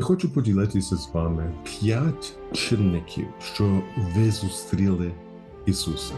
Я хочу поділитися з вами п'ять чинників, що ви зустріли Ісуса.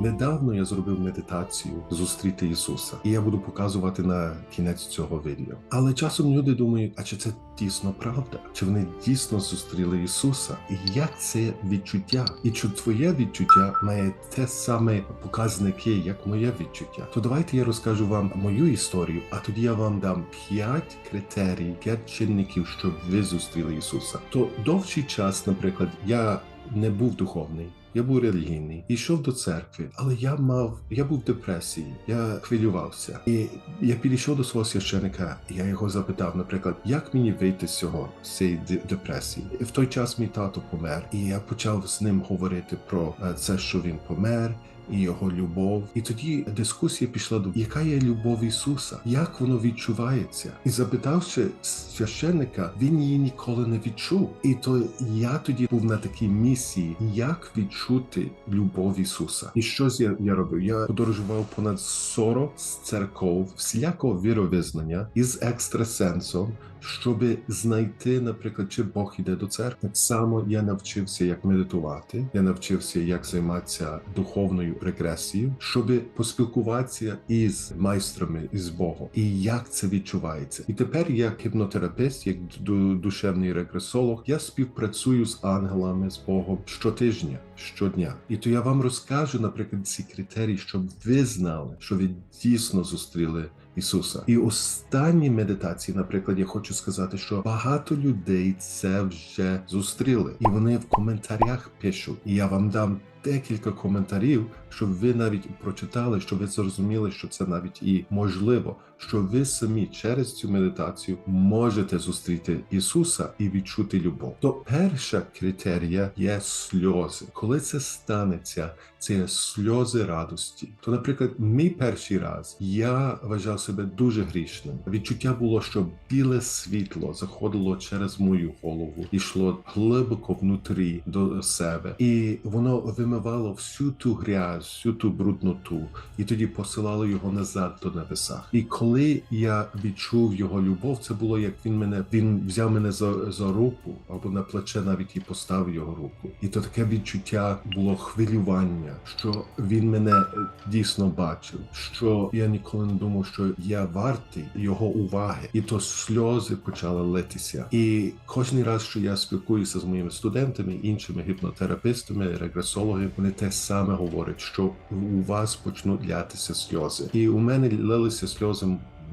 Недавно я зробив медитацію зустріти Ісуса, і я буду показувати на кінець цього відео. Але часом люди думають, а чи це дійсно правда? Чи вони дійсно зустріли Ісуса? І як це відчуття? І чи твоє відчуття має те саме показники, як моє відчуття? То давайте я розкажу вам мою історію, а тоді я вам дам п'ять критерій, п'ять чинників, щоб ви зустріли Ісуса. То довший час, наприклад, я не був духовний. Я був релігійний, йшов до церкви, але я мав, я був в депресії, я хвилювався. І я підійшов до свого священика, я його запитав, наприклад, як мені вийти з цього з цієї депресії? В той час мій тато помер, і я почав з ним говорити про е, це, що він помер. І його любов, і тоді дискусія пішла до яка є любов Ісуса, як воно відчувається, і запитавши священника, він її ніколи не відчув. І то я тоді був на такій місії, як відчути любов Ісуса. І що я, я робив? Я подорожував понад 40 церков всілякого віровизнання із екстрасенсом, щоб знайти, наприклад, чи Бог іде до церкви. Так само я навчився, як медитувати, я навчився, як займатися духовною регресією, щоб поспілкуватися із майстрами із Богом, і як це відчувається. І тепер, як гіпнотерапевт, як ду- душевний регресолог, я співпрацюю з ангелами з Богом щотижня, щодня. І то я вам розкажу, наприклад, ці критерії, щоб ви знали, що ви дійсно зустріли Ісуса. І останні медитації, наприклад, я хочу сказати, що багато людей це вже зустріли, і вони в коментарях пишуть. І я вам дам декілька коментарів, щоб ви навіть прочитали, щоб ви зрозуміли, що це навіть і можливо, що ви самі через цю медитацію можете зустріти Ісуса і відчути любов. То перша критерія є сльози. Коли це станеться, це є сльози радості. То, наприклад, мій перший раз я вважав себе дуже грішним. Відчуття було, що біле світло заходило через мою голову, йшло глибоко внутрі до себе, і воно вимивало всю ту грязь, всю ту брудноту, і тоді посилало його назад до небеса. І коли я відчув його любов, це було як він мене він взяв мене за, за руку або на плече навіть і поставив його руку. І то таке відчуття було хвилювання, що він мене е, дійсно бачив, що я ніколи не думав, що я вартий його уваги, і то сльози почали литися. І кожен раз, що я спілкуюся з моїми студентами, іншими гіпнотерапевтами, регресологами, вони те саме говорять, що у вас почнуть лятися сльози, і у мене лилися сльози.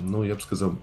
Ну, я б сказав,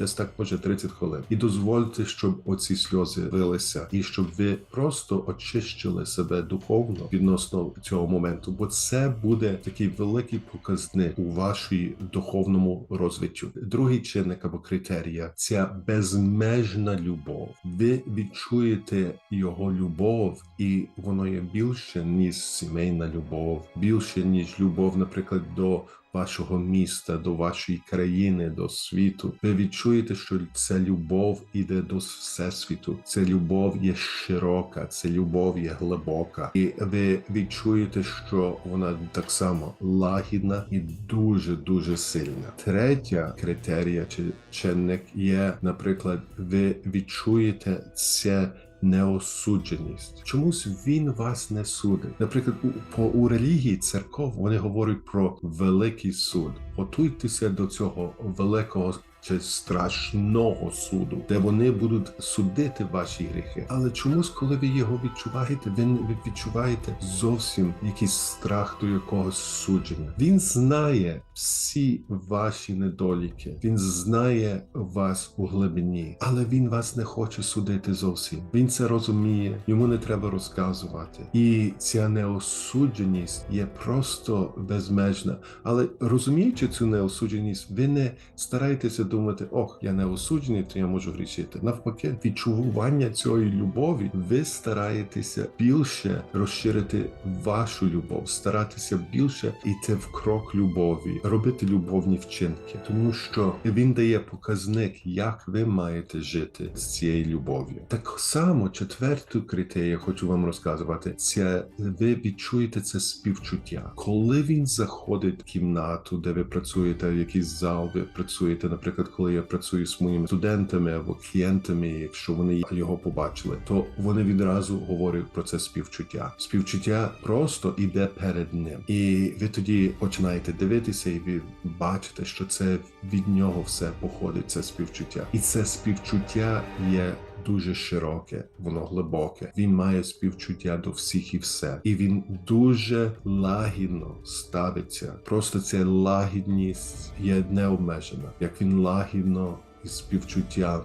десь так може 30 хвилин. І дозвольте, щоб оці сльози лилися, і щоб ви просто очищили себе духовно відносно цього моменту, бо це буде такий великий показник у вашій духовному розвиттю. Другий чинник або критерія це безмежна любов. Ви відчуєте його любов, і воно є більше ніж сімейна любов, більше ніж любов, наприклад, до вашого міста, до вашої країни, до світу. Ви відчуєте, що ця любов іде до всесвіту. Ця любов є широка, ця любов є глибока, і ви відчуєте, що вона так само лагідна і дуже дуже сильна. Третя критерія чи чинник є, наприклад, ви відчуєте це неосудженість. Чомусь він вас не судить. Наприклад, у, по у релігії церков вони говорять про великий суд. Готуйтеся до цього великого чи страшного суду, де вони будуть судити ваші гріхи. Але чомусь, коли ви його відчуваєте, ви, ви відчуваєте зовсім якийсь страх до якогось судження. Він знає всі ваші недоліки, він знає вас у глибині, але він вас не хоче судити зовсім. Він це розуміє, йому не треба розказувати. І ця неосудженість є просто безмежна. Але розуміючи цю неосудженість, ви не стараєтеся думати, ох, я не осуджений, то я можу грішити. Навпаки, відчування цієї любові, ви стараєтеся більше розширити вашу любов, старатися більше йти в крок любові, робити любовні вчинки, тому що він дає показник, як ви маєте жити з цією любов'ю. Так само четверту критерію хочу вам розказувати. Це ви відчуєте це співчуття, коли він заходить в кімнату, де ви працюєте, в якийсь зал ви працюєте. Наприклад, коли я працюю з моїми студентами або клієнтами, якщо вони його побачили, то вони відразу говорять про це співчуття. Співчуття просто іде перед ним, і ви тоді починаєте дивитися, і ви бачите, що це від нього все походить. Це співчуття, і це співчуття є. Дуже широке, воно глибоке. Він має співчуття до всіх і все, і він дуже лагідно ставиться. Просто ця лагідність є необмежена, як він лагідно із співчуттям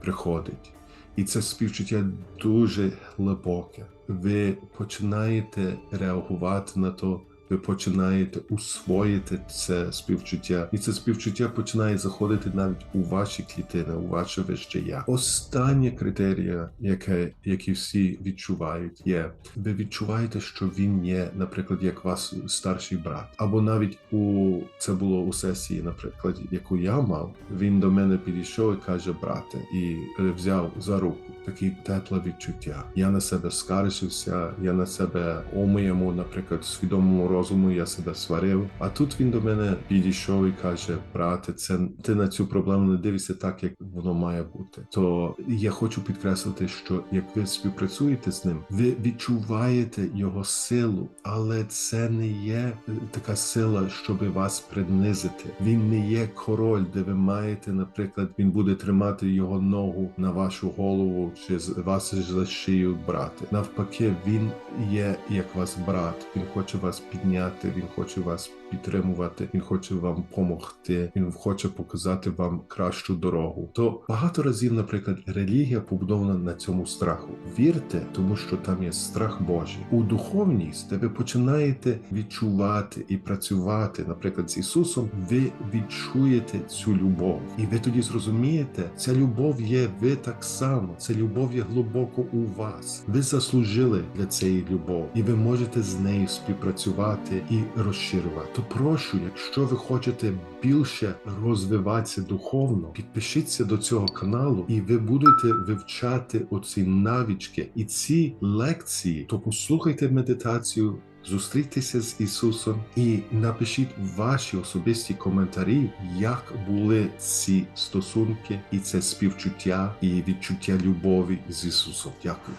приходить. І це співчуття дуже глибоке. Ви починаєте реагувати на то. Ви починаєте усвоїти це співчуття, і це співчуття починає заходити навіть у ваші клітини, у ваше вище я. Остання критерія, яке які всі відчувають, є ви відчуваєте, що він є, наприклад, як вас старший брат, або навіть у це було у сесії, наприклад, яку я мав. Він до мене підійшов і каже: брате, і е, взяв за руку. Такі тепле відчуття. Я на себе скаржився, я на себе у моєму, наприклад, свідомому розуму я себе сварив. А тут він до мене підійшов і каже: брате, це ти на цю проблему не дивишся так, як воно має бути. То я хочу підкреслити, що як ви співпрацюєте з ним, ви відчуваєте його силу, але це не є е, така сила, щоб вас принизити. Він не є король, де ви маєте, наприклад, він буде тримати його ногу на вашу голову чи з вас за шию брати. Навпаки, він є як вас брат. Він хоче вас підняти, він хоче вас підтримувати, він хоче вам допомогти, він хоче показати вам кращу дорогу. То багато разів, наприклад, релігія побудована на цьому страху. Вірте, тому що там є страх Божий. У духовність, ви починаєте відчувати і працювати, наприклад, з Ісусом, ви відчуєте цю любов, і ви тоді зрозумієте, ця любов є ви так само. Ця любов є глибоко у вас. Ви заслужили для цієї любові, і ви можете з нею співпрацювати і розширювати. То прошу, якщо ви хочете більше розвиватися духовно, підпишіться до цього каналу, і ви будете вивчати оці навички і ці лекції. То послухайте медитацію. Зустрітися з Ісусом і напишіть ваші особисті коментарі, як були ці стосунки і це співчуття і відчуття любові з Ісусом. Дякую.